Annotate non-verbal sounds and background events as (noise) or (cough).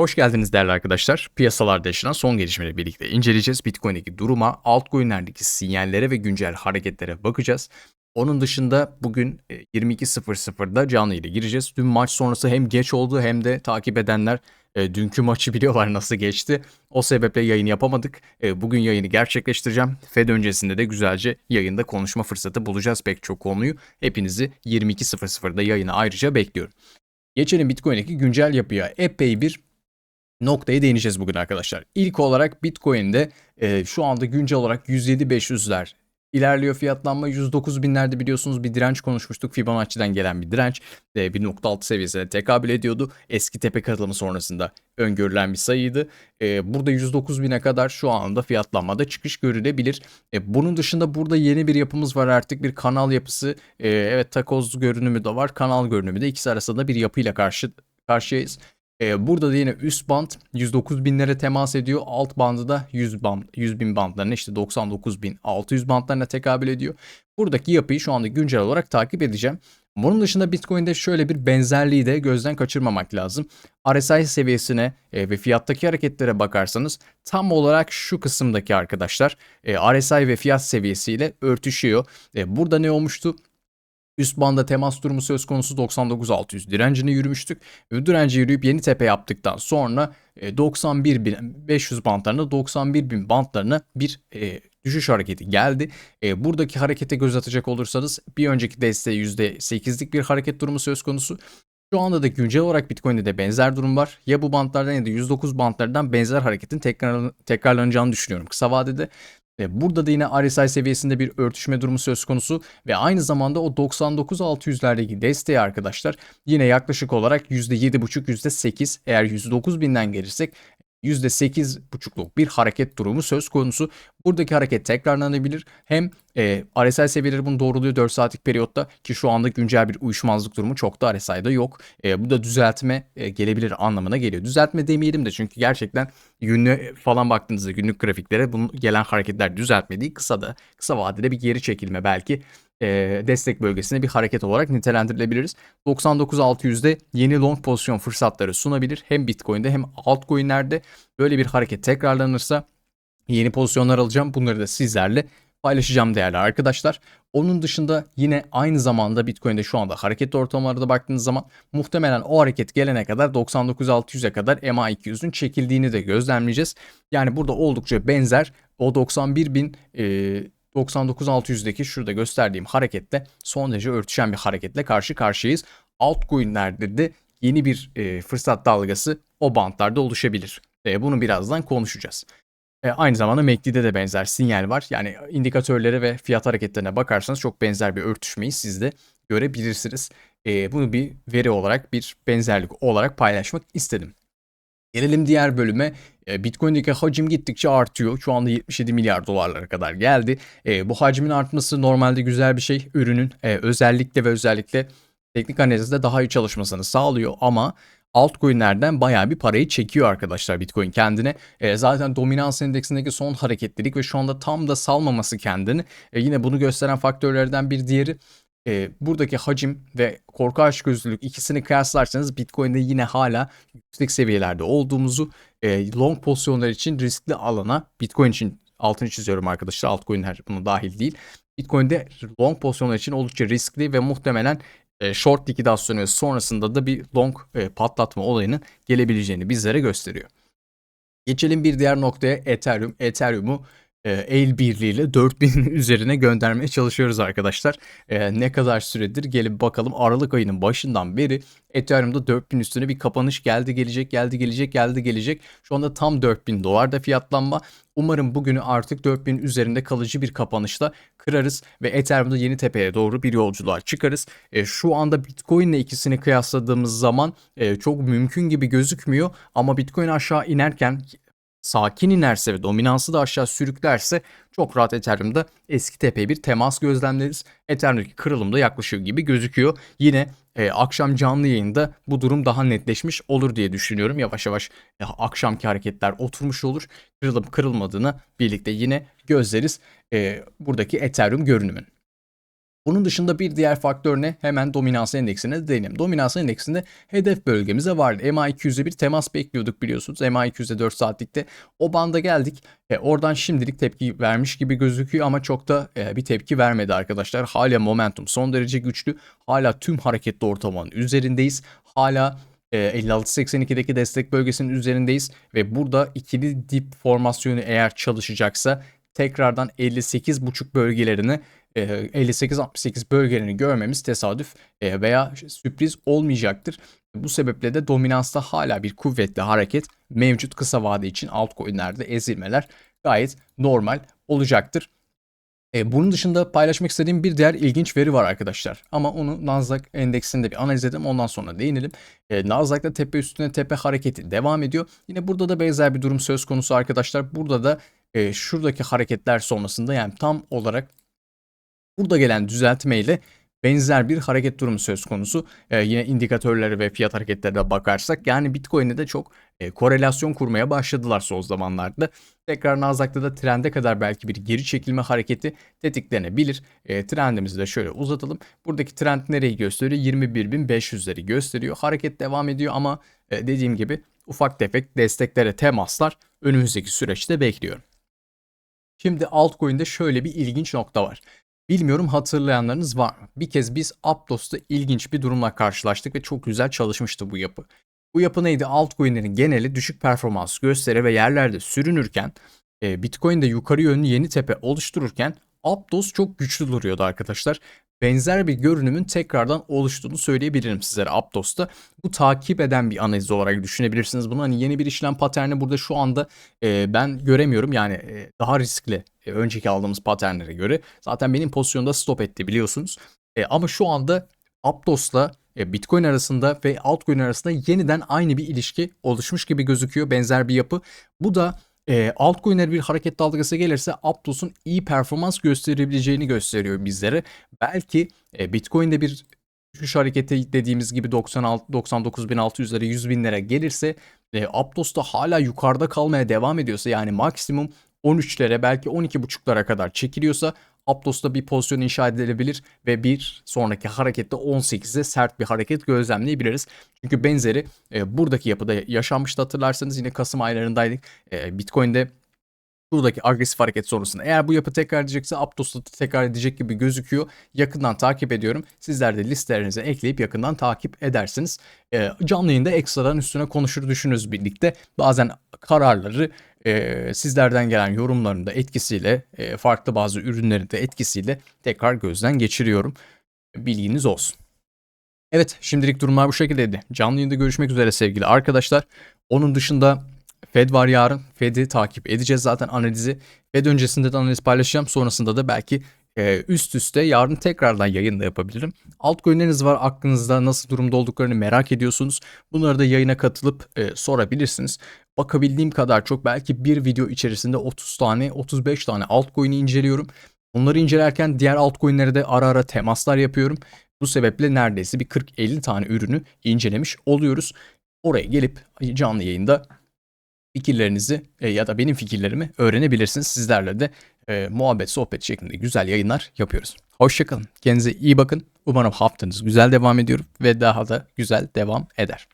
Hoş geldiniz değerli arkadaşlar. Piyasalarda yaşanan son gelişmeleri birlikte inceleyeceğiz. Bitcoin'deki duruma, altcoin'lerdeki sinyallere ve güncel hareketlere bakacağız. Onun dışında bugün e, 22.00'da canlı ile gireceğiz. Dün maç sonrası hem geç oldu hem de takip edenler e, dünkü maçı (laughs) biliyorlar nasıl geçti. O sebeple yayın yapamadık. E, bugün yayını gerçekleştireceğim. Fed öncesinde de güzelce yayında konuşma fırsatı bulacağız pek çok konuyu. Hepinizi 22.00'da yayına ayrıca bekliyorum. Geçelim Bitcoin'deki güncel yapıya. Epey bir noktaya değineceğiz bugün arkadaşlar. İlk olarak Bitcoin'de e, şu anda güncel olarak 107.500'ler ilerliyor fiyatlanma 109 binlerde biliyorsunuz bir direnç konuşmuştuk. Fibonacci'den gelen bir direnç e, 1.6 seviyesine tekabül ediyordu. Eski tepe katılımı sonrasında öngörülen bir sayıydı. E, burada 109 bine kadar şu anda fiyatlanmada çıkış görülebilir. E, bunun dışında burada yeni bir yapımız var artık bir kanal yapısı. E, evet takoz görünümü de var kanal görünümü de ikisi arasında bir yapıyla karşı karşıyayız. Ee, burada da yine üst band 109 binlere temas ediyor. Alt bandı da 100, band, 100 bin bandlarına işte 99 bin 600 bandlarına tekabül ediyor. Buradaki yapıyı şu anda güncel olarak takip edeceğim. Bunun dışında Bitcoin'de şöyle bir benzerliği de gözden kaçırmamak lazım. RSI seviyesine e, ve fiyattaki hareketlere bakarsanız tam olarak şu kısımdaki arkadaşlar e, RSI ve fiyat seviyesiyle örtüşüyor. E, burada ne olmuştu? Üst banda temas durumu söz konusu 99.600 direncine yürümüştük. Direnci yürüyüp yeni tepe yaptıktan sonra 91.500 e, bantlarına 91.000 bantlarına bir e, düşüş hareketi geldi. E, buradaki harekete göz atacak olursanız bir önceki desteği %8'lik bir hareket durumu söz konusu. Şu anda da güncel olarak Bitcoin'de de benzer durum var. Ya bu bantlardan ya da 109 bantlardan benzer hareketin tekrar, tekrarlanacağını düşünüyorum kısa vadede. Ve burada da yine RSI seviyesinde bir örtüşme durumu söz konusu. Ve aynı zamanda o 99.600'lerdeki desteği arkadaşlar yine yaklaşık olarak %7.5 %8 eğer 109 binden gelirsek %8,5'luk bir hareket durumu söz konusu. Buradaki hareket tekrarlanabilir. Hem e, RSI seviyeleri bunu doğruluyor 4 saatlik periyotta ki şu anda güncel bir uyuşmazlık durumu çok da RSI'da yok. E, bu da düzeltme e, gelebilir anlamına geliyor. Düzeltme demeyelim de çünkü gerçekten günlük falan baktığınızda günlük grafiklere bunun gelen hareketler düzeltme değil. Kısa da kısa vadede bir geri çekilme belki e, destek bölgesine bir hareket olarak nitelendirilebiliriz. 99.600'de yeni long pozisyon fırsatları sunabilir. Hem Bitcoin'de hem altcoin'lerde böyle bir hareket tekrarlanırsa yeni pozisyonlar alacağım. Bunları da sizlerle paylaşacağım değerli arkadaşlar. Onun dışında yine aynı zamanda Bitcoin'de şu anda hareket ortamlarına baktığınız zaman muhtemelen o hareket gelene kadar 99.600'e kadar MA200'ün çekildiğini de gözlemleyeceğiz. Yani burada oldukça benzer o 91.000 e, 99.600'deki şurada gösterdiğim hareketle son derece örtüşen bir hareketle karşı karşıyayız. Altcoin'lerde de yeni bir e, fırsat dalgası o bantlarda oluşabilir. E, bunu birazdan konuşacağız. E, aynı zamanda MACD'de de benzer sinyal var. Yani indikatörlere ve fiyat hareketlerine bakarsanız çok benzer bir örtüşmeyi siz de görebilirsiniz. E, bunu bir veri olarak bir benzerlik olarak paylaşmak istedim. Gelelim diğer bölüme. E, Bitcoin'deki hacim gittikçe artıyor. Şu anda 77 milyar dolarlara kadar geldi. E, bu hacmin artması normalde güzel bir şey. Ürünün e, özellikle ve özellikle teknik analizde daha iyi çalışmasını sağlıyor ama altcoin'lerden bayağı bir parayı çekiyor arkadaşlar Bitcoin kendine. Zaten dominans endeksindeki son hareketlilik ve şu anda tam da salmaması kendini. Yine bunu gösteren faktörlerden bir diğeri e, buradaki hacim ve korku açgözlülük ikisini kıyaslarsanız Bitcoin'de yine hala yüksek seviyelerde olduğumuzu e, long pozisyonlar için riskli alana Bitcoin için altını çiziyorum arkadaşlar altcoin'ler buna dahil değil. Bitcoin'de long pozisyonlar için oldukça riskli ve muhtemelen e, short likidasyonu sonrasında da bir long e, patlatma olayının gelebileceğini bizlere gösteriyor. Geçelim bir diğer noktaya Ethereum. Ethereum'u e, el birliğiyle 4000 (laughs) üzerine göndermeye çalışıyoruz arkadaşlar. E, ne kadar süredir gelip bakalım Aralık ayının başından beri Ethereum'da 4000 üstüne bir kapanış geldi gelecek geldi gelecek geldi gelecek. Şu anda tam 4000 dolar da fiyatlanma. Umarım bugünü artık 4000 üzerinde kalıcı bir kapanışla kırarız ve Ethereum'da yeni tepeye doğru bir yolculuğa çıkarız. E, şu anda Bitcoin ile ikisini kıyasladığımız zaman e, çok mümkün gibi gözükmüyor ama Bitcoin aşağı inerken sakin inerse ve dominansı da aşağı sürüklerse çok rahat Ethereum'da eski tepeye bir temas gözlemleriz. Ethereum'daki kırılım da yaklaşıyor gibi gözüküyor. Yine e, akşam canlı yayında bu durum daha netleşmiş olur diye düşünüyorum. Yavaş yavaş e, akşamki hareketler oturmuş olur. Kırılıp kırılmadığını birlikte yine gözleriz e, buradaki Ethereum görünümün. Bunun dışında bir diğer faktör ne? Hemen dominans endeksine değinelim. Dominans endeksinde hedef bölgemize vardı. MA200'e bir temas bekliyorduk biliyorsunuz. MA200'e 4 saatlikte o banda geldik. E, oradan şimdilik tepki vermiş gibi gözüküyor ama çok da e, bir tepki vermedi arkadaşlar. Hala momentum son derece güçlü. Hala tüm hareketli ortamın üzerindeyiz. Hala e, 56.82'deki destek bölgesinin üzerindeyiz ve burada ikili dip formasyonu eğer çalışacaksa tekrardan 58.5 bölgelerini e, 58-68 bölgelerini görmemiz tesadüf e, veya sürpriz olmayacaktır. Bu sebeple de dominansta hala bir kuvvetli hareket mevcut kısa vade için altcoin'lerde ezilmeler gayet normal olacaktır. E, bunun dışında paylaşmak istediğim bir diğer ilginç veri var arkadaşlar. Ama onu Nasdaq endeksinde bir analiz edelim ondan sonra değinelim. E, Nasdaq'ta tepe üstüne tepe hareketi devam ediyor. Yine burada da benzer bir durum söz konusu arkadaşlar. Burada da e, şuradaki hareketler sonrasında yani tam olarak burada gelen düzeltmeyle benzer bir hareket durumu söz konusu. Ee, yine indikatörlere ve fiyat hareketlerine bakarsak yani Bitcoin'e de çok e, korelasyon kurmaya başladılar son zamanlarda. Tekrar Nasdaq'ta da trende kadar belki bir geri çekilme hareketi tetiklenebilir. E, trendimizi de şöyle uzatalım. Buradaki trend nereyi gösteriyor? 21.500'leri gösteriyor. Hareket devam ediyor ama e, dediğim gibi ufak tefek desteklere temaslar önümüzdeki süreçte bekliyorum. Şimdi altcoin'de şöyle bir ilginç nokta var. Bilmiyorum hatırlayanlarınız var mı? Bir kez biz Aptos'ta ilginç bir durumla karşılaştık ve çok güzel çalışmıştı bu yapı. Bu yapı neydi? Altcoin'lerin geneli düşük performans gösteri ve yerlerde sürünürken e, Bitcoin'de yukarı yönlü yeni tepe oluştururken Aptos çok güçlü duruyordu arkadaşlar benzer bir görünümün tekrardan oluştuğunu söyleyebilirim sizlere Aptos'ta. Bu takip eden bir analiz olarak düşünebilirsiniz. Bunu hani yeni bir işlem paterni burada şu anda e, ben göremiyorum. Yani e, daha riskli e, önceki aldığımız paternlere göre. Zaten benim pozisyonda stop etti biliyorsunuz. E, ama şu anda Aptos'la e, Bitcoin arasında ve altcoin arasında yeniden aynı bir ilişki oluşmuş gibi gözüküyor. Benzer bir yapı. Bu da e, altcoin'ler bir hareket dalgası gelirse Aptos'un iyi performans gösterebileceğini gösteriyor bizlere. Belki e, Bitcoin'de bir düşüş hareketi dediğimiz gibi 96 99.600'lere 100.000'lere gelirse e, Aptos da hala yukarıda kalmaya devam ediyorsa yani maksimum 13'lere belki 12.5'lara kadar çekiliyorsa Aptos'ta bir pozisyon inşa edilebilir ve bir sonraki harekette 18'e sert bir hareket gözlemleyebiliriz. Çünkü benzeri e, buradaki yapıda yaşanmıştı hatırlarsanız yine Kasım aylarındaydık. E, Bitcoin'de buradaki agresif hareket sonrasında eğer bu yapı tekrar edecekse Aptos'ta tekrar edecek gibi gözüküyor. Yakından takip ediyorum. Sizler de listelerinize ekleyip yakından takip edersiniz. E, canlı yayında ekstradan üstüne konuşur düşünürüz birlikte. Bazen kararları e, sizlerden gelen yorumların da etkisiyle e, farklı bazı ürünlerin de etkisiyle tekrar gözden geçiriyorum. Bilginiz olsun. Evet şimdilik durumlar bu şekildeydi. Canlı yayında görüşmek üzere sevgili arkadaşlar. Onun dışında Fed var yarın. Fed'i takip edeceğiz zaten analizi. Fed öncesinde de analiz paylaşacağım. Sonrasında da belki e, üst üste yarın tekrardan yayın da yapabilirim. Altcoin'leriniz var aklınızda nasıl durumda olduklarını merak ediyorsunuz. Bunları da yayına katılıp e, sorabilirsiniz. Bakabildiğim kadar çok belki bir video içerisinde 30 tane 35 tane altcoin'i inceliyorum. Bunları incelerken diğer altcoin'lere de ara ara temaslar yapıyorum. Bu sebeple neredeyse bir 40-50 tane ürünü incelemiş oluyoruz. Oraya gelip canlı yayında fikirlerinizi e, ya da benim fikirlerimi öğrenebilirsiniz. Sizlerle de e, muhabbet, sohbet şeklinde güzel yayınlar yapıyoruz. Hoşçakalın. Kendinize iyi bakın. Umarım haftanız güzel devam ediyor ve daha da güzel devam eder.